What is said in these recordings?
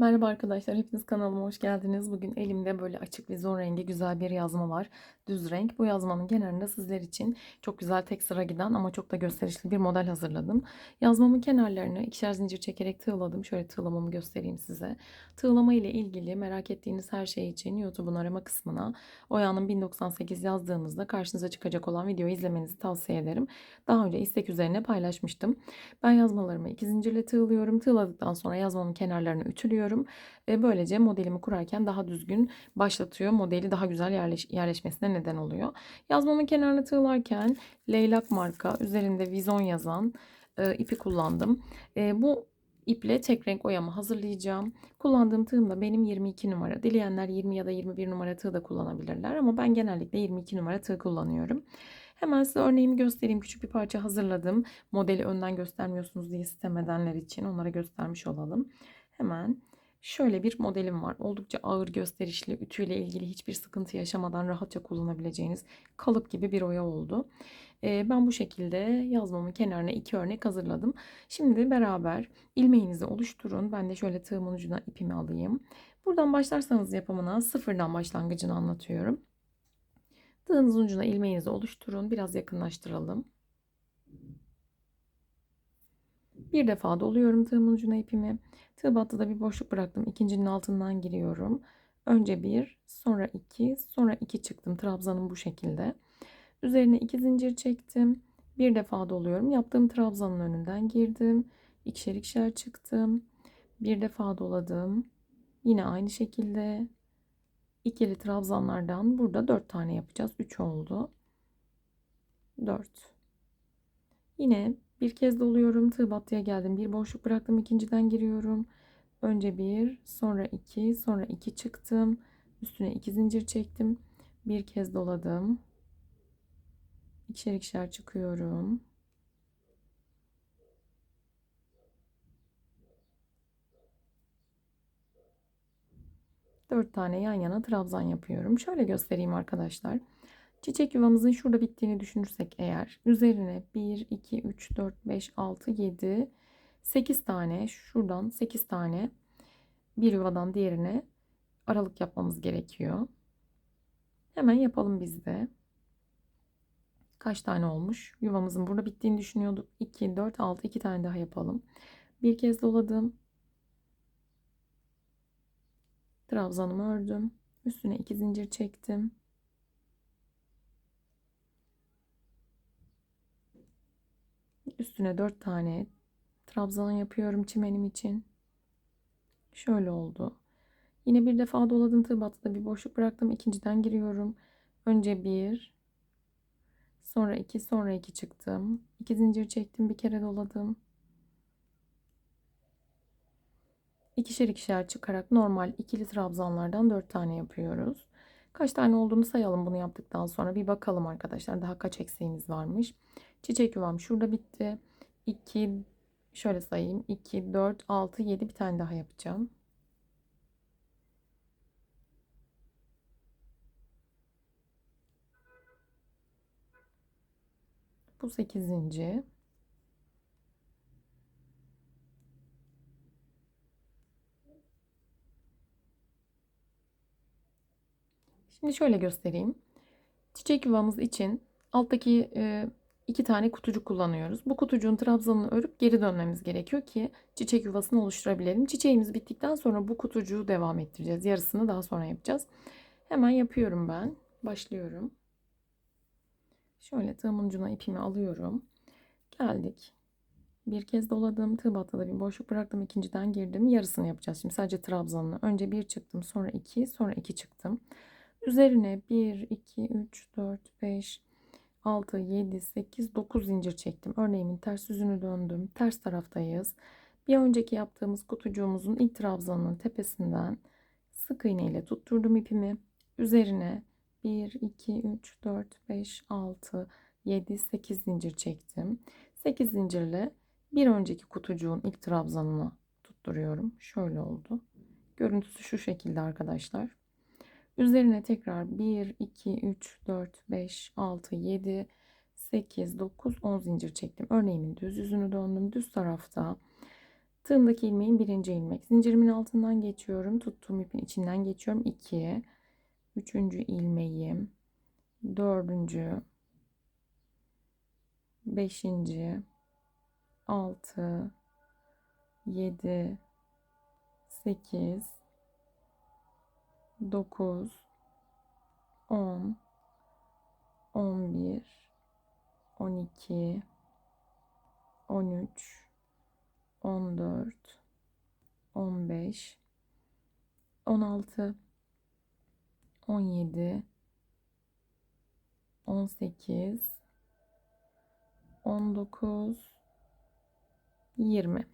Merhaba arkadaşlar, hepiniz kanalıma hoş geldiniz. Bugün elimde böyle açık vizon rengi güzel bir yazma var. Düz renk. Bu yazmanın genelinde sizler için çok güzel tek sıra giden ama çok da gösterişli bir model hazırladım. Yazmamın kenarlarını ikişer zincir çekerek tığladım. Şöyle tığlamamı göstereyim size. Tığlama ile ilgili merak ettiğiniz her şey için YouTube'un arama kısmına Oya'nın 1098 yazdığınızda karşınıza çıkacak olan videoyu izlemenizi tavsiye ederim. Daha önce istek üzerine paylaşmıştım. Ben yazmalarımı iki zincirle tığlıyorum. Tığladıktan sonra yazmamın kenarlarını ütülüyorum ve böylece modelimi kurarken daha düzgün başlatıyor. Modeli daha güzel yerleş yerleşmesine neden oluyor. Yazmamın kenarını tığlarken leylak marka üzerinde vizon yazan e, ipi kullandım. E, bu iple tek renk oyamı hazırlayacağım. Kullandığım tığım da benim 22 numara. Dileyenler 20 ya da 21 numara tığ da kullanabilirler ama ben genellikle 22 numara tığ kullanıyorum. Hemen size örneğimi göstereyim. Küçük bir parça hazırladım. Modeli önden göstermiyorsunuz diye sistem edenler için onlara göstermiş olalım. Hemen Şöyle bir modelim var. Oldukça ağır gösterişli, ütüyle ilgili hiçbir sıkıntı yaşamadan rahatça kullanabileceğiniz kalıp gibi bir oya oldu. Ee, ben bu şekilde yazmamın kenarına iki örnek hazırladım. Şimdi beraber ilmeğinizi oluşturun. Ben de şöyle tığımın ucuna ipimi alayım. Buradan başlarsanız yapımına sıfırdan başlangıcını anlatıyorum. Tığınızın ucuna ilmeğinizi oluşturun. Biraz yakınlaştıralım. Bir defa doluyorum tığımın ucuna ipimi. Tığ battıda bir boşluk bıraktım. İkincinin altından giriyorum. Önce bir, sonra iki, sonra iki çıktım. Trabzanım bu şekilde. Üzerine iki zincir çektim. Bir defa doluyorum. Yaptığım trabzanın önünden girdim. İkişer ikişer çıktım. Bir defa doladım. Yine aynı şekilde ikili trabzanlardan burada dört tane yapacağız. Üç oldu. Dört. Yine bir kez doluyorum. Tığ battıya geldim. Bir boşluk bıraktım. ikinciden giriyorum. Önce bir, sonra iki, sonra iki çıktım. Üstüne iki zincir çektim. Bir kez doladım. İkişer ikişer çıkıyorum. Dört tane yan yana trabzan yapıyorum. Şöyle göstereyim arkadaşlar. Çiçek yuvamızın şurada bittiğini düşünürsek eğer üzerine 1, 2, 3, 4, 5, 6, 7, 8 tane şuradan 8 tane bir yuvadan diğerine aralık yapmamız gerekiyor. Hemen yapalım biz de. Kaç tane olmuş? Yuvamızın burada bittiğini düşünüyorduk. 2, 4, 6, 2 tane daha yapalım. Bir kez doladım. Trabzanımı ördüm. Üstüne 2 zincir çektim. Üstüne 4 tane trabzan yapıyorum çimenim için. Şöyle oldu. Yine bir defa doladım tığ battıda bir boşluk bıraktım. İkinciden giriyorum. Önce bir, sonra iki, sonra iki çıktım. İki zincir çektim, bir kere doladım. İkişer ikişer çıkarak normal ikili trabzanlardan dört tane yapıyoruz. Kaç tane olduğunu sayalım bunu yaptıktan sonra bir bakalım arkadaşlar. Daha kaç eksiğimiz varmış. Çiçek yuvam şurada bitti. 2 şöyle sayayım. 2 4 6 7 bir tane daha yapacağım. Bu 8. Şimdi şöyle göstereyim. Çiçek yuvamız için alttaki e, iki tane kutucuk kullanıyoruz. Bu kutucuğun trabzanını örüp geri dönmemiz gerekiyor ki çiçek yuvasını oluşturabilelim. Çiçeğimiz bittikten sonra bu kutucuğu devam ettireceğiz. Yarısını daha sonra yapacağız. Hemen yapıyorum ben. Başlıyorum. Şöyle tığımın ucuna ipimi alıyorum. Geldik. Bir kez doladım. Tığ battıda bir boşluk bıraktım. ikinciden girdim. Yarısını yapacağız. Şimdi sadece trabzanını. Önce bir çıktım. Sonra iki. Sonra iki çıktım. Üzerine 1, 2, 3, 4, 5, 6, 7, 8, 9 zincir çektim. Örneğimin ters yüzünü döndüm. Ters taraftayız. Bir önceki yaptığımız kutucuğumuzun ilk trabzanının tepesinden sık iğne ile tutturdum ipimi. Üzerine 1, 2, 3, 4, 5, 6, 7, 8 zincir çektim. 8 zincirle bir önceki kutucuğun ilk trabzanını tutturuyorum. Şöyle oldu. Görüntüsü şu şekilde arkadaşlar. Üzerine tekrar 1, 2, 3, 4, 5, 6, 7, 8, 9, 10 zincir çektim. Örneğimin düz yüzünü döndüm. Düz tarafta Tığımdaki ilmeğin birinci ilmek. Zincirimin altından geçiyorum. Tuttuğum ipin içinden geçiyorum. 2. Üçüncü ilmeğim. Dördüncü. Beşinci. Altı. Yedi. Sekiz. Dokuz. On. On bir. On iki. On üç. 14 15 16 17 18 19 20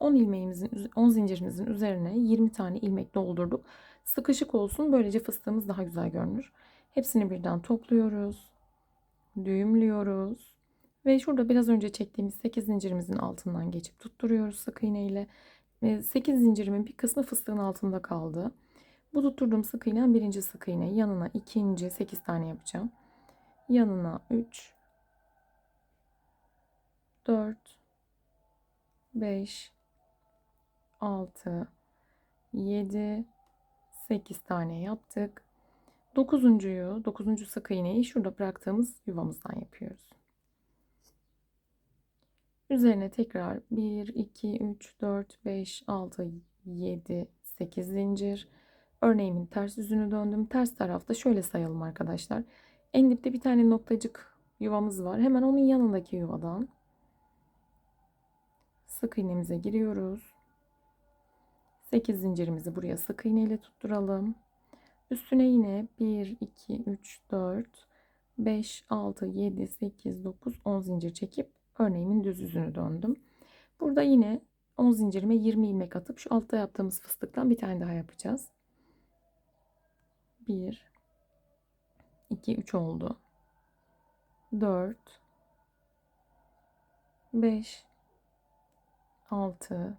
10 ilmeğimizin 10 zincirimizin üzerine 20 tane ilmek doldurduk. Sıkışık olsun böylece fıstığımız daha güzel görünür. Hepsini birden topluyoruz. Düğümlüyoruz. Ve şurada biraz önce çektiğimiz 8 zincirimizin altından geçip tutturuyoruz sık iğne ile. 8 zincirimin bir kısmı fıstığın altında kaldı. Bu tutturduğum sık iğne birinci sık iğne yanına ikinci 8 tane yapacağım. Yanına 3 4 5 6 7 8 tane yaptık. Dokuzuncuyu, dokuzuncu sık iğneyi şurada bıraktığımız yuvamızdan yapıyoruz. Üzerine tekrar 1, 2, 3, 4, 5, 6, 7, 8 zincir. Örneğimin ters yüzünü döndüm. Ters tarafta şöyle sayalım arkadaşlar. En dipte bir tane noktacık yuvamız var. Hemen onun yanındaki yuvadan sık iğnemize giriyoruz. 8 zincirimizi buraya sık iğne ile tutturalım. Üstüne yine 1, 2, 3, 4, 5, 6, 7, 8, 9, 10 zincir çekip örneğimin düz yüzünü döndüm. Burada yine 10 zincirime 20 ilmek atıp şu altta yaptığımız fıstıktan bir tane daha yapacağız. 1 2 3 oldu. 4 5 6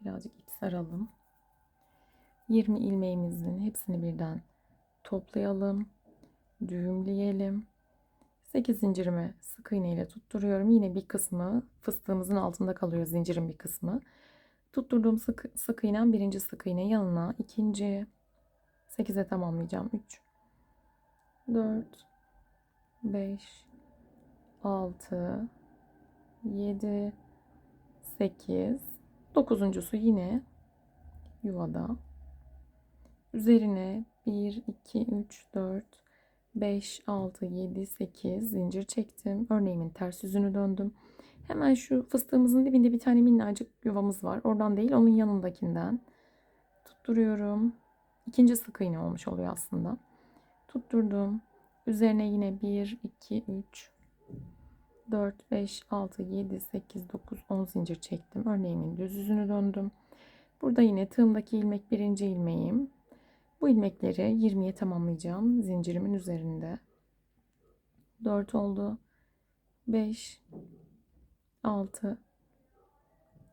Birazcık ip saralım. 20 ilmeğimizin hepsini birden toplayalım. Düğümleyelim. 8 zincirimi sık iğne ile tutturuyorum. Yine bir kısmı fıstığımızın altında kalıyor zincirin bir kısmı. Tutturduğum sık, sık iğnem birinci sık iğne yanına ikinci 8'e tamamlayacağım. 3 4 5 6 7 8 dokuzuncusu yine yuvada. Üzerine 1 2 3 4 5 6 7 8 zincir çektim. Örneğimin ters yüzünü döndüm. Hemen şu fıstığımızın dibinde bir tane minnacık yuvamız var. Oradan değil onun yanındakinden tutturuyorum. İkinci sık iğne olmuş oluyor aslında. Tutturdum. Üzerine yine 1 2 3 4 5 6 7 8 9 10 zincir çektim. Örneğimin düz yüzünü döndüm. Burada yine tığımdaki ilmek birinci ilmeğim. Bu ilmekleri 20'ye tamamlayacağım zincirimin üzerinde. 4 oldu. 5 6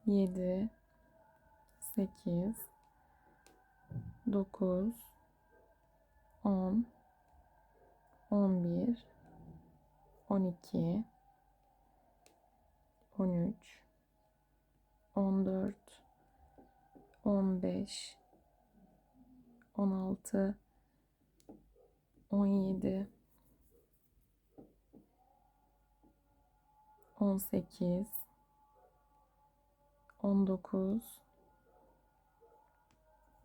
7 8 9 10 11 12 13 14 15 16 17 18 19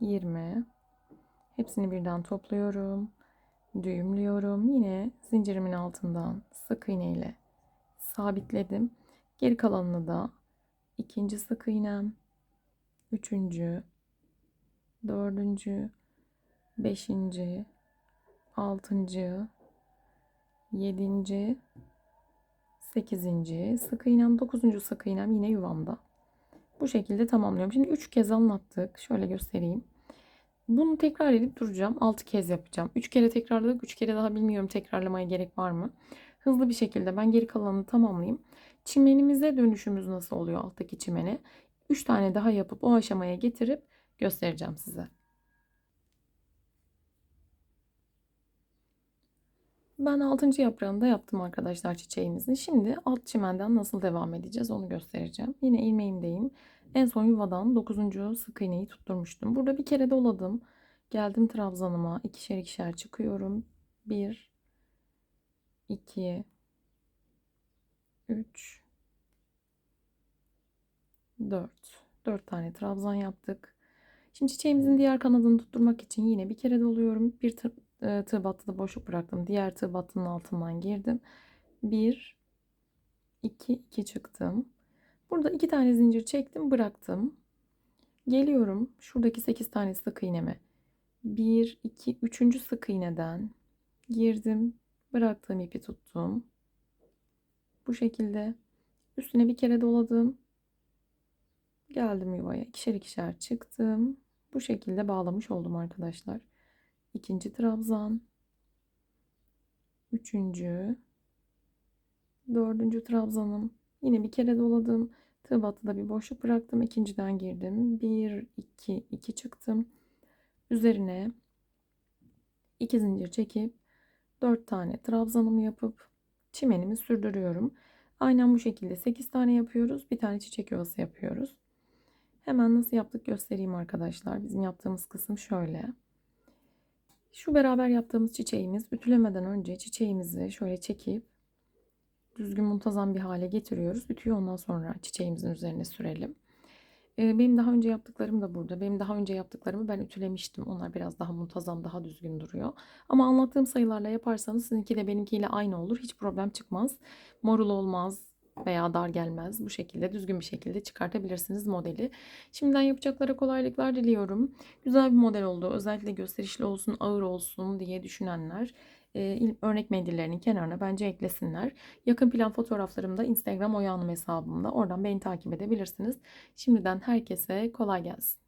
20 hepsini birden topluyorum düğümlüyorum. Yine zincirimin altından sık iğne ile sabitledim geri kalanını da ikinci sık iğnem üçüncü dördüncü beşinci altıncı yedinci sekizinci sık iğnem dokuzuncu sık iğnem yine yuvamda Bu şekilde tamamlıyorum. Şimdi 3 kez anlattık. Şöyle göstereyim. Bunu tekrar edip duracağım. 6 kez yapacağım. 3 kere tekrarladık. 3 kere daha bilmiyorum tekrarlamaya gerek var mı? Hızlı bir şekilde ben geri kalanını tamamlayayım. Çimenimize dönüşümüz nasıl oluyor alttaki çimene? 3 tane daha yapıp o aşamaya getirip göstereceğim size. Ben 6. yaprağını da yaptım arkadaşlar çiçeğimizin. Şimdi alt çimenden nasıl devam edeceğiz onu göstereceğim. Yine ilmeğimdeyim. En son yuvadan 9. sık iğneyi tutturmuştum. Burada bir kere doladım. Geldim trabzanıma. ikişer ikişer çıkıyorum. 1 2 3 4 4 tane trabzan yaptık. Şimdi çiçeğimizin diğer kanadını tutturmak için yine bir kere doluyorum. Bir tır, e, tığ battıda boşluk bıraktım. Diğer tığ battının altından girdim. 1 2 2 çıktım. Burada iki tane zincir çektim, bıraktım. Geliyorum şuradaki 8 tane sık iğneme. 1 2 3. sık iğneden girdim. Bıraktığım ipi tuttum. Bu şekilde üstüne bir kere doladım. Geldim yuvaya. ikişer ikişer çıktım. Bu şekilde bağlamış oldum arkadaşlar. İkinci trabzan. Üçüncü. Dördüncü trabzanım. Yine bir kere doladım. Tığ battıda bir boşluk bıraktım. İkinciden girdim. Bir, iki, iki çıktım. Üzerine iki zincir çekip dört tane trabzanımı yapıp çimenimi sürdürüyorum. Aynen bu şekilde 8 tane yapıyoruz. Bir tane çiçek yuvası yapıyoruz. Hemen nasıl yaptık göstereyim arkadaşlar. Bizim yaptığımız kısım şöyle. Şu beraber yaptığımız çiçeğimiz ütülemeden önce çiçeğimizi şöyle çekip düzgün muntazam bir hale getiriyoruz. Ütüyü ondan sonra çiçeğimizin üzerine sürelim. Benim daha önce yaptıklarım da burada. Benim daha önce yaptıklarımı ben ütülemiştim. Onlar biraz daha muntazam, daha düzgün duruyor. Ama anlattığım sayılarla yaparsanız sizinki de benimkiyle aynı olur. Hiç problem çıkmaz. Morul olmaz, veya dar gelmez. Bu şekilde düzgün bir şekilde çıkartabilirsiniz modeli. Şimdiden yapacaklara kolaylıklar diliyorum. Güzel bir model oldu. Özellikle gösterişli olsun, ağır olsun diye düşünenler e, örnek mendillerinin kenarına bence eklesinler. Yakın plan fotoğraflarımda Instagram Oya Hanım hesabımda. Oradan beni takip edebilirsiniz. Şimdiden herkese kolay gelsin.